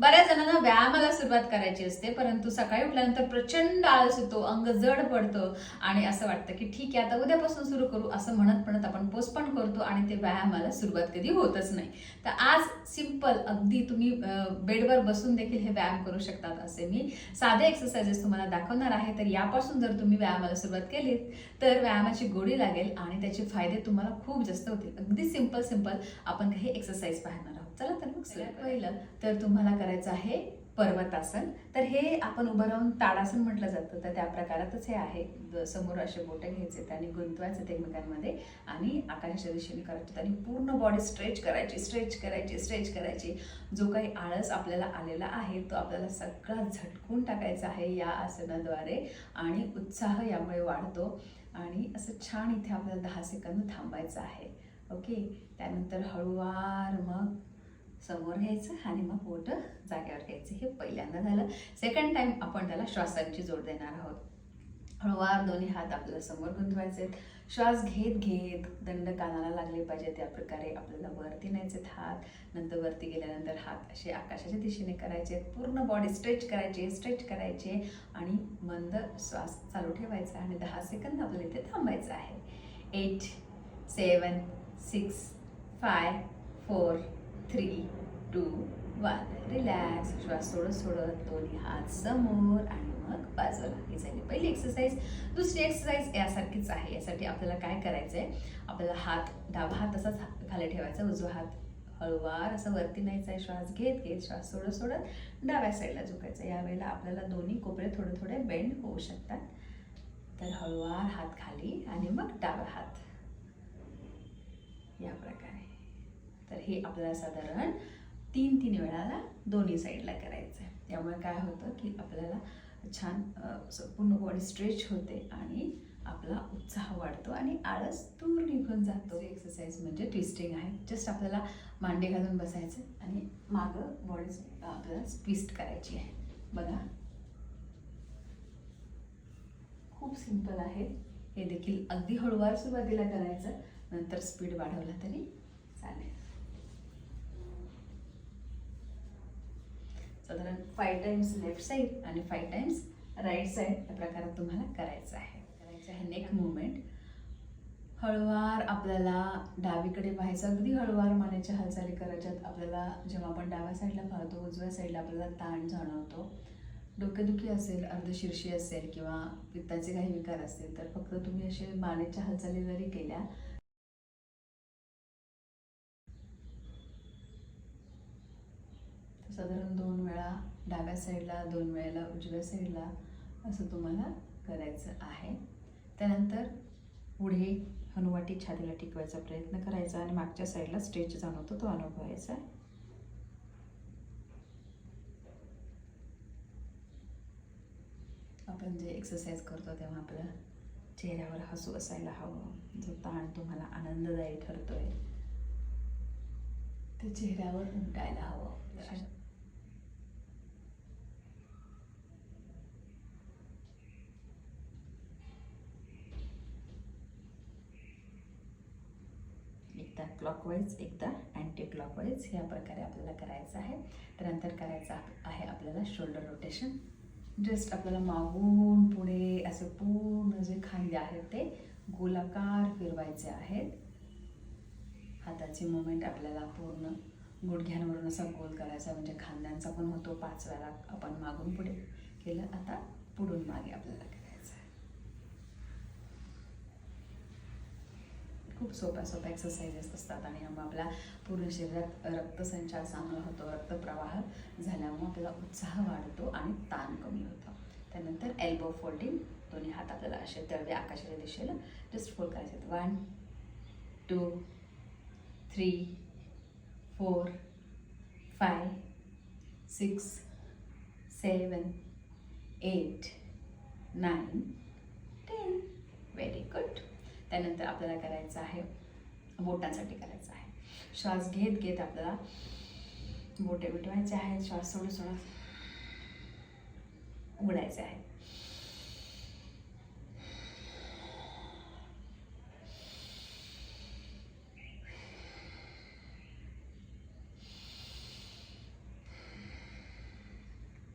बऱ्याच जणांना व्यायामाला सुरुवात करायची असते परंतु सकाळी उठल्यानंतर प्रचंड आळस येतो अंग जड पडतं आणि असं वाटतं की ठीक आहे आता उद्यापासून सुरू करू असं म्हणत म्हणत आपण पोस्टपॉन करतो आणि ते व्यायामाला सुरुवात कधी होतच नाही. तर आज सिंपल अगदी तुम्ही बेडवर बसून देखील हे व्यायाम करू शकतात असे मी साधे एक्सरसाइजेस तुम्हाला दाखवणार आहे. तर यापासून जर तुम्ही व्यायामाला सुरुवात केलीत तर व्यायामाची गोडी लागेल आणि त्याचे फायदे तुम्हाला खूप जास्त होतील. अगदी सिंपल सिंपल आपण काही एक्सरसाइज पाहणार आहोत. चला तर मग पहिलं तर तुम्हाला करायचं आहे पर्वतासन. तर हे आपण उभं राहून ताडासन म्हटलं जातं. तर त्या प्रकारातच हे आहे. समोर असे बोटे घ्यायचे आणि गुंतवायचे एकमेकांमध्ये आणि आकाशाच्या दिशेने करायचे आणि पूर्ण बॉडी स्ट्रेच करायची स्ट्रेच करायची स्ट्रेच करायची. जो काही आळस आपल्याला आलेला आहे तो आपल्याला सगळा झटकून टाकायचा आहे या आसनाद्वारे आणि उत्साह यामुळे वाढतो आणि असं छान इथे आपल्याला दहा सेकंद थांबायचं आहे. ओके? त्यानंतर हळूवार मग समोर घ्यायचं आणि मग बोट जाग्यावर घ्यायचं. हे पहिल्यांदा झालं. सेकंड टाइम आपण त्याला श्वासांची जोड देणार आहोत. हळूवार दोन्ही हात आपल्याला समोर गुंतवायचे श्वास घेत घेत दंड कानाला लागले पाहिजे त्या प्रकारे आपल्याला वरती न्यायचे हात. नंतर वरती गेल्यानंतर हात असे आकाशाच्या दिशेने करायचे पूर्ण बॉडी स्ट्रेच करायचे स्ट्रेच करायचे आणि मंद श्वास चालू ठेवायचा आणि दहा सेकंद आपल्याला इथे थांबायचं आहे. Eight seven six five four three two one relax श्वास सोडत सोडत दोन्ही हात समोर आणि मग बाजूला. ही झाली पहिली एक्सरसाइज दुसरी एक्सरसाइज यासारखीच आहे. यासाठी आपल्याला काय करायचं आहे आपल्याला हात डावा हात तसाच खाली ठेवायचा. उजवा हात हळूवार असं वरती न्यायचा आहे श्वास घेत घेत श्वास सोडत सोडत डाव्या साईडला झुकायचं यावेळेला आपल्याला दोन्ही कोपरे थोडे थोडे बेंड होऊ शकतात. तर हळूवार हात खाली आणि मग डावा हात या प्रकारे तर हे आपल्याला साधारण तीन तीन वेळाला दोन्ही साईडला करायचं आहे त्यामुळे काय होतं की आपल्याला छान पूर्ण बॉडी स्ट्रेच होते आणि आपला उत्साह वाढतो आणि आळस दूर निघून जातो. एक्सरसाइज म्हणजे ट्विस्टिंग आहे. जस्ट आपल्याला मांडे घालून बसायचं आणि मागं बॉडी आपल्याला ट्विस्ट करायची आहे. बघा. खूप सिंपल आहे. हे देखील अगदी हळूवार सुरुवातीला करायचं. नंतर स्पीड वाढवला तरी चालेल. साधारण फाईव्ह टाइम्स लेफ्ट साईड आणि फाईव्ह टाइम्स राईट साईड या प्रकारात तुम्हाला करायचं आहे. करायचं आहे नेक मुवमेंट हळूवार आपल्याला डावीकडे पाहायचं अगदी हळूवार मानेच्या हालचाली करायच्यात. आपल्याला जेव्हा आपण डाव्या साईडला पाहतो उजव्या साईडला आपल्याला ताण जाणवतो. डोकेदुखी असेल अर्धशीर्षी असेल किंवा पित्ताचे काही विकार असतील तर फक्त तुम्ही असे मानेच्या हालचाली जरी केल्या तर साधारण दोन वेळा डाव्या साईडला दोन वेळेला उजव्या साईडला असं तुम्हाला करायचं आहे. त्यानंतर पुढे हनुवाटी छातीला टिकवायचा प्रयत्न करायचा आणि मागच्या साईडला स्ट्रेच जाणवतो तो अनुभवायचा आहे. आपण जे एक्सरसाइज करतो तेव्हा आपल्या चेहऱ्यावर हसू असायला हवं. जो ताण तुम्हाला आनंददायी ठरतोय ते चेहऱ्यावर उमटायला हवं. एकदा क्लॉकवाईज एकदा अँटी क्लॉकवाईज ह्या प्रकारे आपल्याला करायचं आहे. त्यानंतर करायचं आहे आपल्याला शोल्डर रोटेशन जस्ट आपल्याला मागून पुढे असे पूर्ण जे खांदे आहेत ते गोलाकार फिरवायचे आहेत. हाताची मुवमेंट आपल्याला पूर्ण गुडघ्यांवरून असा गोल करायचा म्हणजे खांद्यांचा पण होतो पाच वेळा आपण मागून पुढे केलं. आता पुढून मागे आपल्याला करायचं आहे खूप सोप्या सोप्या एक्सरसाइजेस असतात आणि मग आपल्या पूर्ण शरीरात रक्तसंचार चांगला होतो रक्तप्रवाह झाल्यामुळे आपल्याला उत्साह वाढतो आणि ताण कमी होतो. त्यानंतर एल्बो फोल्डिंग दोन्ही हात आपल्याला असे तळवे आकाशाच्या दिशेला जस्ट फोल्ड करायचे one two three four five six seven eight nine ten very good त्यानंतर आपल्याला करायचं आहे बोटांसाठी करायचं आहे. श्वास घेत घेत आपल्याला बोटे उठवायचे आहेत श्वास सोडून सोडून उघडायचे आहेत.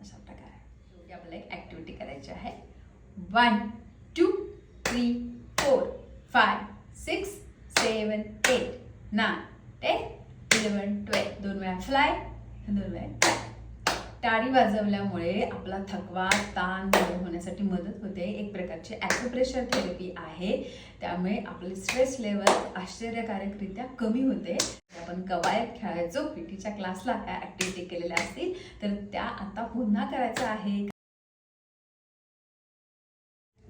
अशा प्रकारे. आपल्याला एक ॲक्टिव्हिटी करायची आहे. One two three five six seven eight nine ten eleven twelve दोन वेळा फ्लाय दोन वेळा टाळी वाजवल्यामुळे आपला थकवा ताण दूर होण्यासाठी मदत होते. एक प्रकारची ॲक्युप्रेशर थेरपी आहे. त्यामुळे आपले स्ट्रेस लेवल आश्चर्यकारकरित्या कमी होते. आपण कवायत खेळायचो पीटीच्या क्लासला ह्या ॲक्टिव्हिटी केलेल्या असतील तर त्या आता पुन्हा करायच्या आहे.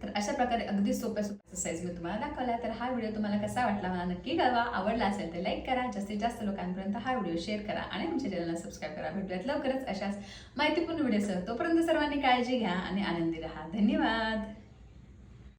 तर अशा प्रकारे अगदी सोप्या सोप्या एक्सरसाइज मी तुम्हाला दाखवला तर हा व्हिडिओ तुम्हाला कसा वाटला मला नक्की कळवा. आवडला असेल तर लाईक करा. जास्तीत जास्त लोकांपर्यंत हा व्हिडिओ शेअर करा आणि आमच्या चॅनलला सबस्क्राईब करा. भेटूयात लवकरच अशाच माहितीपूर्ण व्हिडिओसह तोपर्यंत सर्वांनी काळजी घ्या आणि आनंदी राहा. धन्यवाद.